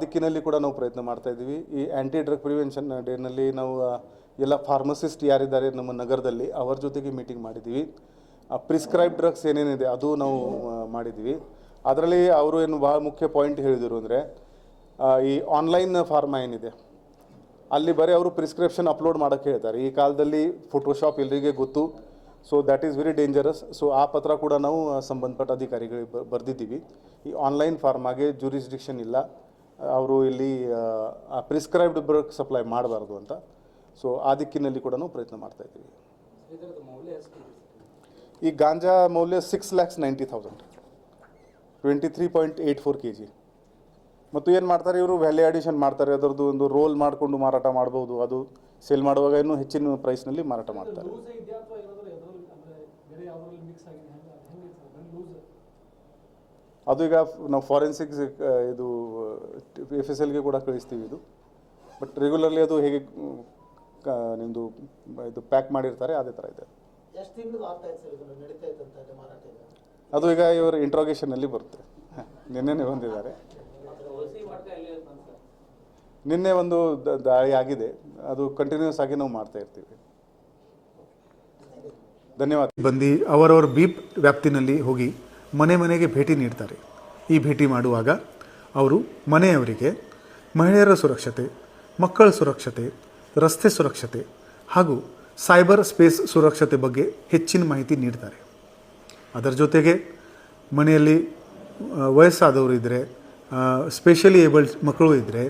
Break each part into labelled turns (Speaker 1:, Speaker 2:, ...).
Speaker 1: ದಿಕ್ಕಿನಲ್ಲಿ ಕೂಡ ನಾವು ಪ್ರಯತ್ನ ಮಾಡ್ತಾ ಇದ್ದೀವಿ. ಈ ಆ್ಯಂಟಿ ಡ್ರಗ್ ಪ್ರಿವೆನ್ಷನ್ ಡೇನಲ್ಲಿ ನಾವು ಆ, ಎಲ್ಲ ಫಾರ್ಮಸಿಸ್ಟ್ ಯಾರಿದ್ದಾರೆ ನಮ್ಮ ನಗರದಲ್ಲಿ ಅವರ ಜೊತೆಗೆ ಮೀಟಿಂಗ್ ಮಾಡಿದ್ದೀವಿ. ಪ್ರಿಸ್ಕ್ರೈಬ್ ಡ್ರಗ್ಸ್ ಏನೇನಿದೆ ಅದು ನಾವು ಆ, ಮಾಡಿದ್ದೀವಿ. ಅದರಲ್ಲಿ ಅವರು ಏನು ಭಾಳ ಮುಖ್ಯ ಪಾಯಿಂಟ್ ಹೇಳಿದರು ಅಂದರೆ ಈ ಆನ್ಲೈನ್ ಫಾರ್ಮ ಏನಿದೆ ಅಲ್ಲಿ ಬರೀ ಅವರು ಪ್ರಿಸ್ಕ್ರಿಪ್ಷನ್ ಅಪ್ಲೋಡ್ ಮಾಡೋಕ್ಕೆ ಹೇಳ್ತಾರೆ. ಈ ಕಾಲದಲ್ಲಿ ಫೋಟೋಶಾಪ್ ಎಲ್ಲರಿಗೆ ಗೊತ್ತು. So that is very dangerous so ಆ ಪತ್ರ ಕೂಡ ನಾವು ಸಂಬಂಧಪಟ್ಟ ಅಧಿಕಾರಿಗಳಿಗೆ ಬರೆದಿದ್ದೀವಿ. ಈ ಆನ್ಲೈನ್ ಫಾರ್ಮಾಗೆ ಜೂರಿಸ್ಡಿಕ್ಷನ್ ಇಲ್ಲ. ಅವರು ಇಲ್ಲಿ, ಆ ಪ್ರಿಸ್ಕ್ರೈಬ್ಡ್ ಬ್ರಕ್ ಸಪ್ಲೈ ಮಾಡಬಾರ್ದು ಅಂತ. ಸೊ ಆ ದಿಕ್ಕಿನಲ್ಲಿ ಕೂಡ ಪ್ರಯತ್ನ ಮಾಡ್ತಾ ಇದ್ದೀವಿ. ಈ ಗಾಂಜಾ ಮೌಲ್ಯ six lakhs ninety thousand twenty three point eight four K G ಮತ್ತು ಏನು ಮಾಡ್ತಾರೆ ಇವರು? ವ್ಯಾಲ್ಯೂ ಆಡಿಷನ್ ಮಾಡ್ತಾರೆ. ಅದರದ್ದು ಒಂದು ರೋಲ್ ಮಾಡಿಕೊಂಡು ಮಾರಾಟ ಮಾಡ್ಬೋದು. ಅದು ಸೇಲ್ ಮಾಡುವಾಗ ಇನ್ನೂ ಹೆಚ್ಚಿನ ಪ್ರೈಸ್ನಲ್ಲಿ ಮಾರಾಟ ಮಾಡ್ತಾರೆ
Speaker 2: ಲೂಸ್ ಇದೆಯಾ ಅಥವಾ ಏನಾದರೂ ಎದ್ರಲ್ಲಿ ಅಂದರೆ ಬೇರೆ ಯಾವುದ್ರಲ್ಲಿ ಮಿಕ್ಸ್ ಆಗಿದೆ ಹೆಂಗೆ ಅದು ಹೆಂಗೆ ಸರ್ ಲೂಸ್
Speaker 1: ಅದು ಈಗ ನಾವು ಫಾರೆನ್ಸಿಕ್ಸ್ ಇದು ಎಫ್ ಎಸ್ ಎಲ್ಗೆ ಕೂಡ ಕಳಿಸ್ತೀವಿ ಇದು. ಬಟ್ ರೆಗ್ಯುಲರ್ಲಿ ಅದು ಹೇಗೆ ನಿಮ್ಮದು ಇದು ಪ್ಯಾಕ್ ಮಾಡಿರ್ತಾರೆ ಅದೇ ಥರ ಇದೆ. ಅದು ಈಗ ಇವರ ಇಂಟ್ರೋಗೇಷನಲ್ಲಿ ಬರುತ್ತೆ. ನಿನ್ನೆನೆ ಬಂದಿದ್ದಾರೆ. ನಿನ್ನೆ ಒಂದು ದ- ದಾಳಿ ಆಗಿದೆ. ಅದು ಕಂಟಿನ್ಯೂಸ್ ಆಗಿ ನಾವು ಮಾಡ್ತಾ ಇರ್ತೀವಿ. ಧನ್ಯವಾದ.
Speaker 3: ಬಂದು ಅವರವರ ಬೀಪ್ ವ್ಯಾಪ್ತಿನಲ್ಲಿ ಹೋಗಿ ಮನೆ ಮನೆಗೆ ಭೇಟಿ ನೀಡ್ತಾರೆ. ಈ ಭೇಟಿ ಮಾಡುವಾಗ ಅವರು ಮನೆಯವರಿಗೆ ಮಹಿಳೆಯರ ಸುರಕ್ಷತೆ, ಮಕ್ಕಳ ಸುರಕ್ಷತೆ, ರಸ್ತೆ ಸುರಕ್ಷತೆ ಹಾಗೂ ಸೈಬರ್ ಸ್ಪೇಸ್ ಸುರಕ್ಷತೆ ಬಗ್ಗೆ ಹೆಚ್ಚಿನ ಮಾಹಿತಿ ನೀಡ್ತಾರೆ. ಅದರ ಜೊತೆಗೆ ಮನೆಯಲ್ಲಿ ವಯಸ್ಸಾದವರು ಇದ್ದರೆ ಸ್ಪೆಷಲಿ ಏಬಲ್ಡ್ ಮಕ್ಕಳು ಇದ್ದರೆ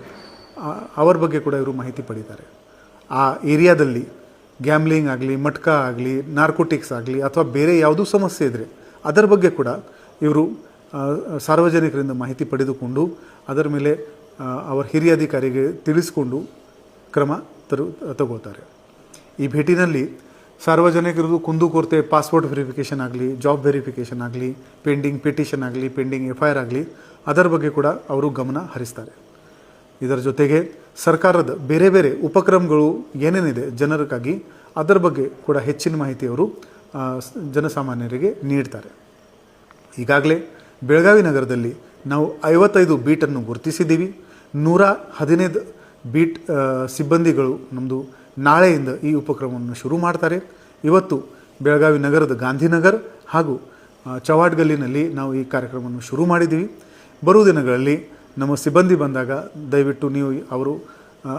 Speaker 3: ಅವರ ಬಗ್ಗೆ ಕೂಡ ಇವರು ಮಾಹಿತಿ ಪಡೀತಾರೆ. ಆ ಏರಿಯಾದಲ್ಲಿ ಗ್ಯಾಮ್ಲಿಂಗ್ ಆಗಲಿ, ಮಟ್ಕಾ ಆಗಲಿ, ನಾರ್ಕೋಟಿಕ್ಸ್ ಆಗಲಿ ಅಥವಾ ಬೇರೆ ಯಾವುದೂ ಸಮಸ್ಯೆ ಇದ್ದರೆ ಅದರ ಬಗ್ಗೆ ಕೂಡ ಇವರು ಸಾರ್ವಜನಿಕರಿಂದ ಮಾಹಿತಿ ಪಡೆದುಕೊಂಡು ಅದರ ಮೇಲೆ ಅವರ ಹಿರಿಯ ಅಧಿಕಾರಿಗೆ ತಿಳಿಸಿಕೊಂಡು ಕ್ರಮ ತರು, ತಗೋತಾರೆ. ಈ ಭೇಟಿನಲ್ಲಿ ಸಾರ್ವಜನಿಕರದು ಕುಂದುಕೊರತೆ ಪಾಸ್ಪೋರ್ಟ್ ವೆರಿಫಿಕೇಷನ್ ಆಗಲಿ, ಜಾಬ್ ವೆರಿಫಿಕೇಷನ್ ಆಗಲಿ, ಪೆಂಡಿಂಗ್ ಪಿಟಿಷನ್ ಆಗಲಿ, ಪೆಂಡಿಂಗ್ ಎಫ್ ಐ ಆಗಲಿ, ಅದರ ಬಗ್ಗೆ ಕೂಡ ಅವರು ಗಮನ ಹರಿಸ್ತಾರೆ. ಇದರ ಜೊತೆಗೆ ಸರ್ಕಾರದ ಬೇರೆ ಬೇರೆ ಉಪಕ್ರಮಗಳು ಏನೇನಿದೆ ಜನರಿಗಾಗಿ ಅದರ ಬಗ್ಗೆ ಕೂಡ ಹೆಚ್ಚಿನ ಮಾಹಿತಿ ಅವರು ಜನಸಾಮಾನ್ಯರಿಗೆ ನೀಡ್ತಾರೆ. ಈಗಾಗಲೇ ಬೆಳಗಾವಿ ನಗರದಲ್ಲಿ ನಾವು ಐವತ್ತೈದು ಬೀಟನ್ನು ಗುರುತಿಸಿದ್ದೀವಿ. ನೂರ ಹದಿನೈದು ಬೀಟ್ ಸಿಬ್ಬಂದಿಗಳು ನಮ್ಮದು ನಾಳೆಯಿಂದ ಈ ಉಪಕ್ರಮವನ್ನು ಶುರು ಮಾಡ್ತಾರೆ. ಇವತ್ತು ಬೆಳಗಾವಿ ನಗರದ ಗಾಂಧಿನಗರ್ ಹಾಗೂ ಚವಾಡ್ಗಲ್ಲಿನಲ್ಲಿ ಚವಾಡ್ ಗಲ್ಲಿನಲ್ಲಿ ನಾವು ಈ ಕಾರ್ಯಕ್ರಮವನ್ನು ಶುರು ಮಾಡಿದ್ದೀವಿ. ಬರುವ ದಿನಗಳಲ್ಲಿ ನಮ್ಮ ಸಿಬ್ಬಂದಿ ಬಂದಾಗ ದಯವಿಟ್ಟು ನೀವು ಅವರು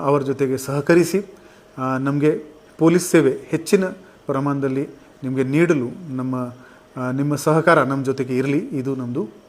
Speaker 3: ಅವರ ಜೊತೆಗೆ ಸಹಕರಿಸಿ ನಮಗೆ ಪೊಲೀಸ್ ಸೇವೆ ಹೆಚ್ಚಿನ ಪ್ರಮಾಣದಲ್ಲಿ ನಿಮಗೆ ನೀಡಲು ನಮ್ಮ ನಿಮ್ಮ ಸಹಕಾರ ನಮ್ಮ ಜೊತೆಗೆ ಇರಲಿ. ಇದು ನಮ್ಮದು